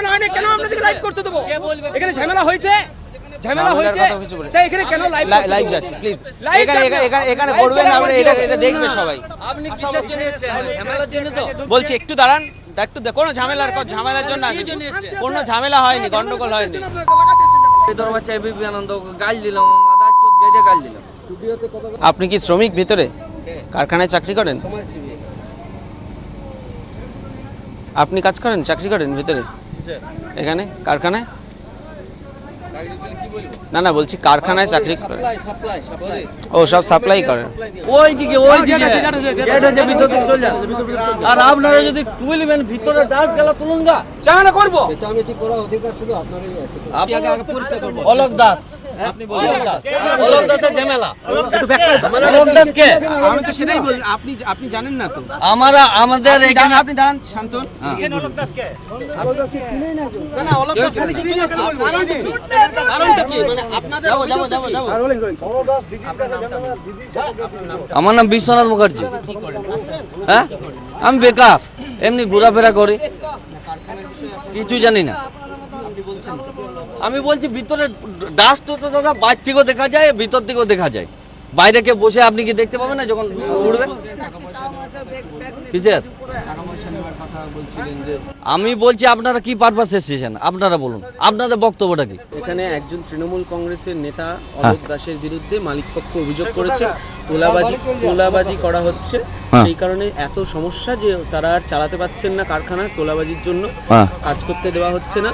ঝামেলা হয়নি কেন আপনাদেরকে লাইভ করতে দেবো? এখানে ঝামেলা হয়েছে ঝামেলা হয়েছে কথা কিছু বলিনি। তাই এখানে কেন লাইভ লাইভ যাচ্ছে প্লিজ এখানে এখানে- এখানে এখানে করবেন আমরা এটা এটা দেখবে সবাই। আপনি কিসের জন্য এসেছেন? ঝামেলার জন্য তো। বলছি একটু দাঁড়ান। একটু কোনো ঝামেলার ঝামেলার জন্য। কোনো ঝামেলা হয়নি গন্ডগোল হয়নি। তোর বাচ্চা এবিপি আনন্দ গাল দিলাম মাদার চোদ গেজে গাল দিলাম। আপনি কি শ্রমিক ভিতরে? কারখানায় চাকরি করেন? আপনি কাজ করেন চাকরি করেন ভিতরে? এখানে? কারখানায়? না না বলছি কারখানায় চাকরি করে। ও সব সাপ্লাই করে। ওই দিকে ওই দিকে আছে ভিতর চলে আর আপনারা যদি তুলবেন ভিতরে ডাস গেলা তুলুন গা। করব। অলোক দাস অলোক দাস অলোক দাসের ঝামেলা অলক দাস। কে আমি তো সেটাই বল আপনি আপনি জানেন না তো। আমরা আমাদের এখানে আপনি দাঁড়ান শান্তন। না না অলক দাস বলে চিনি না তো বলব। কারণটা কি? মানে আপনাদের যাব যাব যাব। যাব আমার নাম বিশ্বনাথ মুখার্জি। হ্যাঁ? আমি বেকার। এমনি ঘোরাফেরা করি। কিছু জানি না। আমি বলছি ভিতরে ডাস্ট তো দাদা বাইর থেকেও দেখা যায় ভিতর থেকেও দেখা যায়। বাইরে কে বসে আপনি কি দেখতে পাবেন না যখন কিসের? আমি বলছি আপনারা কি পারপাস এসেছেন? আপনারা বলুন। আপনাদের বক্তব্যটা কি? এখানে একজন তৃণমূল কংগ্রেসের নেতা অলোক দাসের বিরুদ্ধে মালিকপক্ষ অভিযোগ করেছে। তোলাবাজি তোলাবাজি করা হচ্ছে। হ্যাঁ। সেই কারণে এত সমস্যা যে তারা আর চালাতে পারছেন না কারখানা তোলাবাজির জন্য। হ্যাঁ। কাজ করতে দেওয়া হচ্ছে না।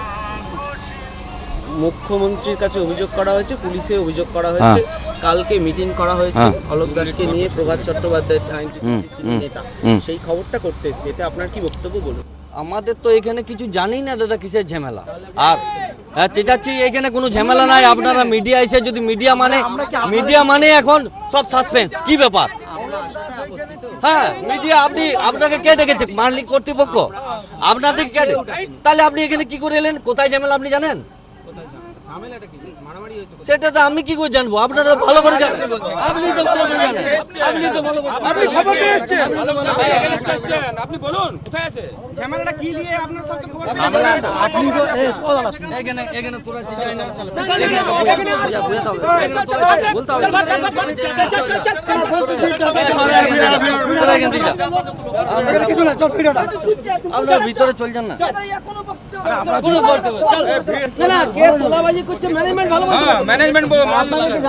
মুখ্যমন্ত্রীর কাছে অভিযোগ করা হয়েছে পুলিশে অভিযোগ করা হয়েছে। কালকে মিটিং করা হয়েছে। হ্যাঁ। অলোক দাসকে নিয়ে প্রভাত চট্টোপাধ্যায় নেতা সেই খবরটা করতে এসেছে। এতে আপনার কি বক্তব্য বলুন? আমাদের তো এখানে কিছু জানি না দাদা কিসের ঝামেলা। আর হ্যাঁ, চেটাচ্ছি এখানে কোনো ঝামেলা নাই। আপনারা মিডিয়া এসে যদি মিডিয়া মানে মিডিয়া মানে এখন সব সাসপেন্স কি ব্যাপার? হ্যাঁ মিডিয়া আপনি আপনাকে কে দেখেছে? মালিক কর্তৃপক্ষ? আপনাদের কে তাহলে আপনি এখানে কি করে এলেন? কোথায় ঝামেলা আপনি জানেন? ঝামেলাটা কি? সেটা তো আমি কি করে জানব আপনারা ভালো করে জানেন আপনি তো ভালো করে জানেন আপনি তো ভালো আপনি খবর পেয়ে এসছেন আপনি তো ভালো করে জানেন। আপনি বলুন কোথায় আছে ঝামেলাটা কি নিয়ে আপনার সঙ্গে খবর আমরা আপনি তো এই শোনো না, এখানে এখানে তোরা কি জানি না এখানে বলতে হবে বলতে হবে তোরা এখান থেকে যা। আপনারা ভিতরে চল যান না কোনো বক্তব্য, না না কে তোলাবাজি করছে ম্যানেজমেন্ট ভালো বলতে পারবে। ম্যানেজমেন্ট আপনাদেরকে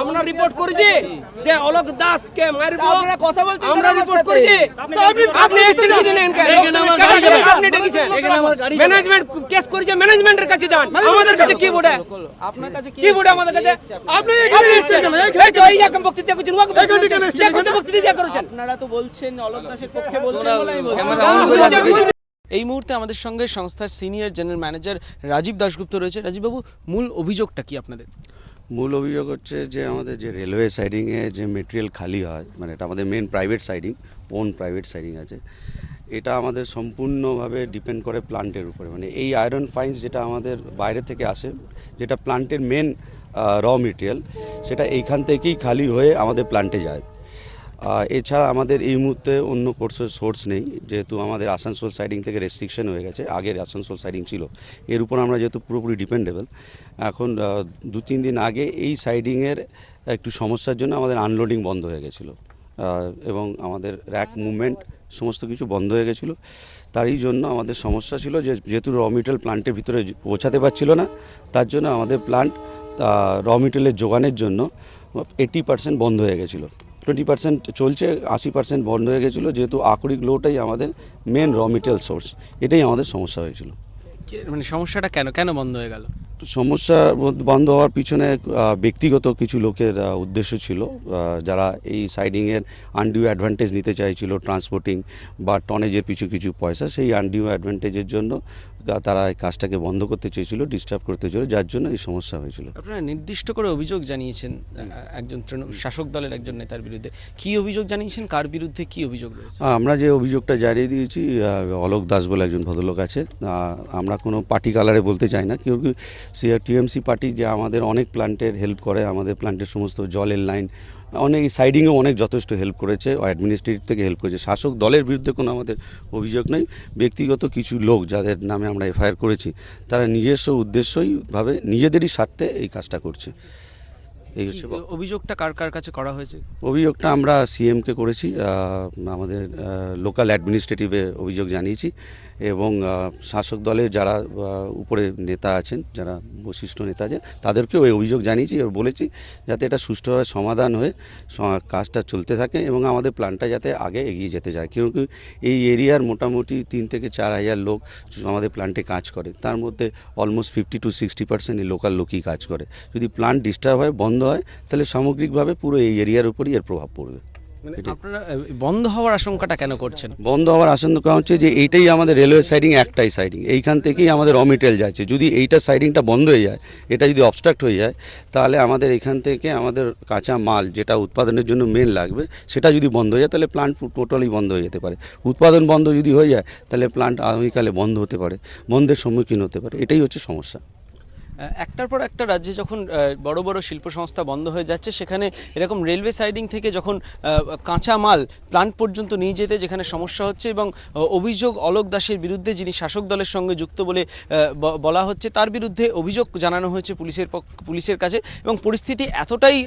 আমরা রিপোর্ট করেছি যে অলোক দাস কে মারবো কথা বলতে আমরা রিপোর্ট করেছি আপনি কি। আপনি ডেকেছেন। ম্যানেজমেন্ট কেস করেছে ম্যানেজমেন্টের কাছে যান। আমাদের কাছে কি বোর্ডে? আপনার কাছে কি বোর্ডে আমাদের কাছে? আপনি এসেছেন। এই বক্তৃতা করছেন ওকে বক্তৃতা বক্তৃতা করেছেন আপনারা তো বলছেন অলোক দাসের পক্ষে বলছেন। এই মুহূর্তে আমাদের সঙ্গে সংস্থার senior general manager Rajeev Dasgupta রয়েছে। রাজীববাবু মূল অভিযোগটা কি আপনাদের? মূল অভিযোগ হচ্ছে যে আমাদের যে রেলওয়ে সাইডিংয়ে যে মেটেরিয়াল খালি হয় মানে এটা আমাদের main private siding own private siding আছে এটা আমাদের সম্পূর্ণভাবে ডিপেন্ড করে প্লান্টের উপরে। মানে এই আয়রন ফাইন্স যেটা আমাদের বাইরে থেকে আসে যেটা প্লান্টের মেন র মেটেরিয়াল সেটা এইখান থেকেই খালি হয়ে আমাদের প্লান্টে যায়। এছাড়া আমাদের এই মুহূর্তে অন্য কোর্সের সোর্স নেই, যেহেতু আমাদের আসানসোল সাইডিং থেকে রেস্ট্রিকশন হয়ে গেছে, আগের আসানসোল সাইডিং ছিল। এর উপর আমরা যেহেতু পুরোপুরি ডিপেন্ডেবল এখন দু তিন দিন আগে এই সাইডিংয়ের একটু সমস্যার জন্য আমাদের আনলোডিং বন্ধ হয়ে গেছিল। এবং আমাদের র্যাক মুভমেন্ট সমস্ত কিছু বন্ধ হয়ে গেছিল। তারই জন্য আমাদের সমস্যা ছিল যে, যেহেতু র মেটেরিয়াল প্লান্টের ভিতরে পৌঁছাতে পারছিল না, তার জন্য আমাদের প্লান্ট র মেটেরিয়ালের যোগানের জন্য এইটি পার্সেন্ট বন্ধ হয়ে গেছিল। টোয়েন্টি পার্সেন্ট চলছে, আশি পার্সেন্ট বন্ধ হয়ে গেছিল, যেহেতু আকরিক লোটাই আমাদের মেন র মেটেরিয়াল সোর্স এটাই আমাদের সমস্যা হয়েছিল। মানে সমস্যাটা কেন কেন বন্ধ হয়ে গেল? সমস্যা বন্ধ- হওয়ার পিছনে ব্যক্তিগত কিছু লোকের উদ্দেশ্য ছিল। যারা এই সাইডিংয়ের আনডিউ অ্যাডভান্টেজ নিতে চাইছিল ট্রান্সপোর্টিং বা টনেজের পিছু কিছু পয়সা সেই আনডিউ অ্যাডভান্টেজের জন্য তারা এই কাজটাকে বন্ধ করতে চেয়েছিল ডিস্টার্ব করতে চেয়েছিল যার জন্য এই সমস্যা হয়েছিল। আপনারা নির্দিষ্ট করে অভিযোগ জানিয়েছেন একজন শাসক দলের একজন নেতার বিরুদ্ধে। কি অভিযোগ জানিয়েছেন? কার বিরুদ্ধে কি অভিযোগ রয়েছে? আমরা যে অভিযোগটা জানিয়ে দিয়েছি অলোক দাস বলে একজন ভদ্রলোক আছে। আমরা কোনো পার্টি কালারে বলতে চাই না। কেউ কি টিএমসি পার্টি যে আমাদের অনেক প্ল্যান্টের হেল্প করে, আমাদের প্ল্যান্টের সমস্ত জলের লাইন অনেক সাইডিংয়েও অনেক যথেষ্ট হেল্প করেছে অ্যাডমিনিস্ট্রেটিভ থেকে হেল্প করেছে। শাসক দলের বিরুদ্ধে কোনো আমাদের অভিযোগ নেই, ব্যক্তিগত কিছু লোক যাদের নামে আমরা এফআইআর করেছি, তারা নিজস্ব উদ্দেশ্যই ভাবে নিজেদেরই স্বার্থে এই কাজটা করছে। এই হচ্ছে অভিযোগটা কার কার কাছে করা হয়েছে? অভিযোগটা আমরা সিএমকে করেছি আমাদের লোকাল অ্যাডমিনিস্ট্রেটিভে অভিযোগ জানিয়েছি এবং শাসক দলের যারা উপরে নেতা আছেন যারা বশিষ্ঠ নেতা আছেন তাদেরকেও এই অভিযোগ জানিয়েছি এবং বলেছি যাতে এটা সুষ্ঠুভাবে সমাধান হয়ে কাজটা চলতে থাকে এবং আমাদের প্ল্যানটা যাতে আগে এগিয়ে যেতে যায়। কিন্তু এই এরিয়ার মোটামুটি তিন থেকে চার হাজার লোক আমাদের প্ল্যান্টে কাজ করে। তার মধ্যে almost fifty to sixty percent local লোকই কাজ করে। যদি প্ল্যান্ট ডিস্টার্ব হয় বন্ধ হয় তাহলে সামগ্রিকভাবে পুরো এই এরিয়ার উপরই এর প্রভাব পড়বে। মানে আপনারা বন্ধ হওয়ার আশঙ্কাটা কেন করছেন? বন্ধ হওয়ার আশঙ্কা হচ্ছে যে এইটাই আমাদের রেলওয়ে সাইডিং একটাই সাইডিং। এইখান থেকেই আমাদের র মেটেরিয়াল যাচ্ছে। যদি এইটা সাইডিংটা বন্ধ হয়ে যায় এটা যদি অবস্ট্রাক্ট হয়ে যায় তাহলে আমাদের এখান থেকে আমাদের কাঁচা মাল যেটা উৎপাদনের জন্য মেন লাগবে সেটা যদি বন্ধ হয়ে যায় তাহলে প্লান্ট টোটালি বন্ধ হয়ে যেতে পারে। উৎপাদন বন্ধ যদি হয়ে যায় তাহলে প্লান্ট আগামীকালে বন্ধ হতে পারে বন্ধের সম্মুখীন হতে পারে। এটাই হচ্ছে সমস্যা। একটার পর একটা রাজ্যে যখন বড় বড় শিল্প সংস্থা বন্ধ হয়ে যাচ্ছে, সেখানে এরকম রেলওয়ে সাইডিং থেকে যখন কাঁচা মাল প্লান্ট পর্যন্ত নিয়ে যেতে যেখানে সমস্যা হচ্ছে এবং অভিযোগ অলোক দাসের বিরুদ্ধে যিনি শাসক দলের সঙ্গে যুক্ত বলে বলা হচ্ছে, তার বিরুদ্ধে অভিযোগ জানানো হয়েছে পুলিশের পুলিশের কাছে এবং পরিস্থিতি এতটাই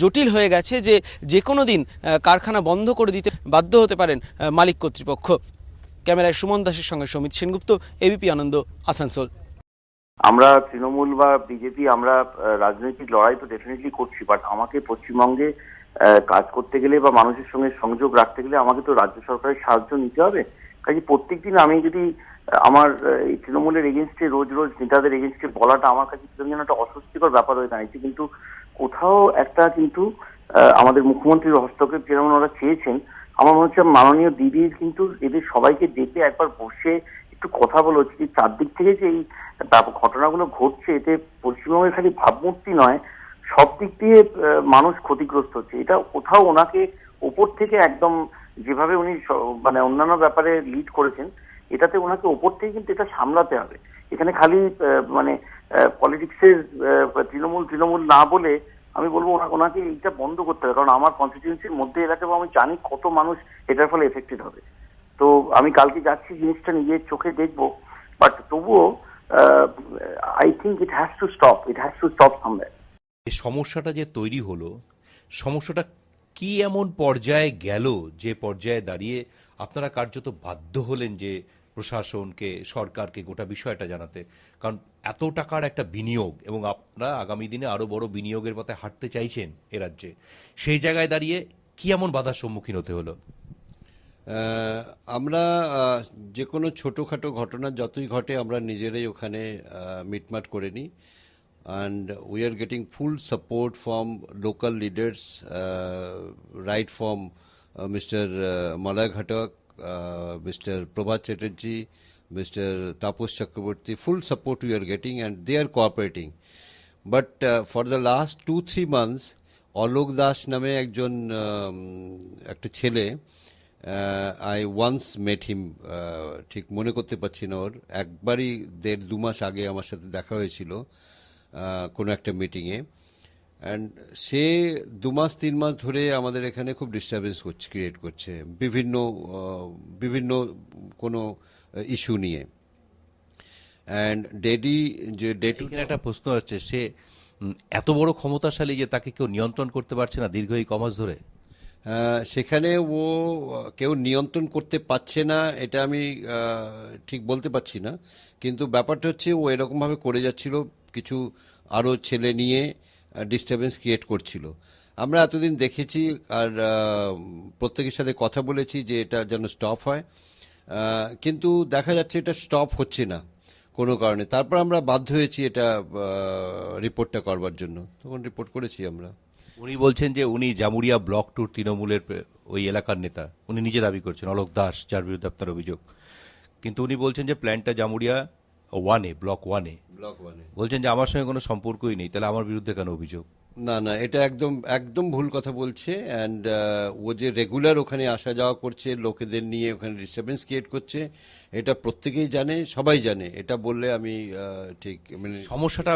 জটিল হয়ে গেছে যে যে কোনো দিন কারখানা বন্ধ করে দিতে বাধ্য হতে পারেন মালিক কর্তৃপক্ষ। ক্যামেরায় সুমন দাসের সঙ্গে Samit Sengupta A B P Ananda, Asansol. আমরা তৃণমূল বা বিজেপি, আমরা রাজনৈতিক লড়াই তো ডেফিনেটলি করছি বাট আমাকে পশ্চিমবঙ্গে কাজ করতে গেলে বা মানুষের সঙ্গে সংযোগ রাখতে গেলে আমাকে তো রাজ্য সরকারের সাহায্য নিতে হবে। কাজে প্রত্যেকদিন আমি যদি আমার এই তৃণমূলের এগেনস্টে রোজ রোজ নেতাদের এগেনস্টে বলাটা আমার কাছে যেন একটা অস্বস্তিকর ব্যাপার হয়ে দাঁড়িয়েছে, কিন্তু কোথাও একটা কিন্তু আমাদের মুখ্যমন্ত্রীর হস্তক্ষেপ যেমন ওরা চেয়েছেন, আমার মনে হচ্ছে মাননীয় দিদির কিন্তু এদের সবাইকে ডেকে একবার বসে একটু কথা বলা উচিত চারদিক থেকে যে এই ঘটনাগুলো ঘটছে, এতে পশ্চিমবঙ্গের খালি ভাবমূর্তি নয়, সব দিক দিয়ে মানুষ ক্ষতিগ্রস্ত হচ্ছে। এটা কোথাও ওনাকে ওপর থেকে একদম যেভাবে উনি মানে অন্যান্য ব্যাপারে লিড করেছেন, এটাতে ওনাকে ওপর থেকে কিন্তু এটা সামলাতে হবে। এখানে খালি মানে পলিটিক্সের তৃণমূল তৃণমূল না বলে আমি বলব ওনা- ওনাকে এইটা বন্ধ করতে হবে। কারণ আমার কনস্টিটিউন্সির মধ্যে এলাকা আমি জানি কত মানুষ এটার ফলে এফেক্টেড হবে। তো আমি কালকে যাচ্ছি, জিনিসটা নিজের চোখে দেখব। বাট তবুও I think it has to stop it has to stop এই সমস্যাটা যে তৈরি হলো, সমস্যাটা কি এমন পর্যায়ে গেল যে পর্যায়ে দাঁড়িয়ে আপনারা কার্যত বাধ্য হলেন যে প্রশাসনকে, সরকারকে গোটা বিষয়টা জানাতে? কারণ এত টাকার একটা বিনিয়োগ এবং আপনারা আগামী দিনে আরও বড় বিনিয়োগের পথে হাঁটতে চাইছেন এ রাজ্যে, সেই জায়গায় দাঁড়িয়ে কি এমন বাধার সম্মুখীন হতে হলো? আমরা যে কোনো ছোটোখাটো ঘটনা যতই ঘটে আমরা নিজেরাই ওখানে মিটমাট করে নিই। And we are getting full support from local leaders right from mister Malay Ghatak mister Prabhat Chatterjee mister Tapas Chakraborty full support we are getting and they are cooperating but for the last two three months Alok Das নামে একজন um, একটা ছেলে I once মেট হিম ঠিক মনে করতে পারছি না ওর। একবারই দেড় দু মাস আগে আমার সাথে দেখা হয়েছিল কোনো একটা মিটিংয়ে অ্যান্ড সে দু মাস, তিন মাস ধরে আমাদের এখানে খুব ডিস্টারবেন্স করছে ক্রিয়েট করছে, বিভিন্ন বিভিন্ন কোনো ইস্যু নিয়ে। অ্যান্ড ডেডি যে ডে টু একটা প্রশ্ন হচ্ছে সে এত বড় ক্ষমতাশালী যে তাকে কেউ নিয়ন্ত্রণ করতে পারছে না দীর্ঘ এই কমাস ধরে? সেখানে ও, কেউ নিয়ন্ত্রণ করতে পারছে না, এটা আমি ঠিক বলতে পারছি না। কিন্তু ব্যাপারটা হচ্ছে ও এরকমভাবে করে যাচ্ছিল, কিছু আরও ছেলে নিয়ে ডিস্টারবেন্স ক্রিয়েট করছিল। আমরা এতদিন দেখেছি আর প্রত্যেকের সাথে কথা বলেছি যে এটা যেন স্টপ হয়। কিন্তু দেখা যাচ্ছে এটা স্টপ হচ্ছে না, কোনো কারণে। তারপর আমরা বাধ্য হয়েছি এটা রিপোর্টটা করবার জন্য। তখন রিপোর্ট করেছি আমরা। উনি বলছেন যে উনি জামুরিয়া ব্লক টুর তৃণমূলের ওই এলাকার নেতা। উনি নিজে দাবি করছেন অলোক দাস যার বিরুদ্ধে আপনার অভিযোগ। কিন্তু উনি বলছেন যে প্ল্যানটা জামুরিয়া ওয়ানে ব্লক ওয়ানে ব্লক ওয়ানে বলছেন যে আমার সঙ্গে কোনো সম্পর্কই নেই তাহলে আমার বিরুদ্ধে কেন অভিযোগ? না না এটা একদম একদম ভুল কথা বলছে অ্যান্ড ও যে রেগুলার ওখানে আসা যাওয়া করছে লোকেদের নিয়ে ওখানে ডিস্টারবেন্স ক্রিয়েট করছে এটা প্রত্যেকেই জানে সবাই জানে। এটা বললে আমি ঠিক মানে সমস্যাটা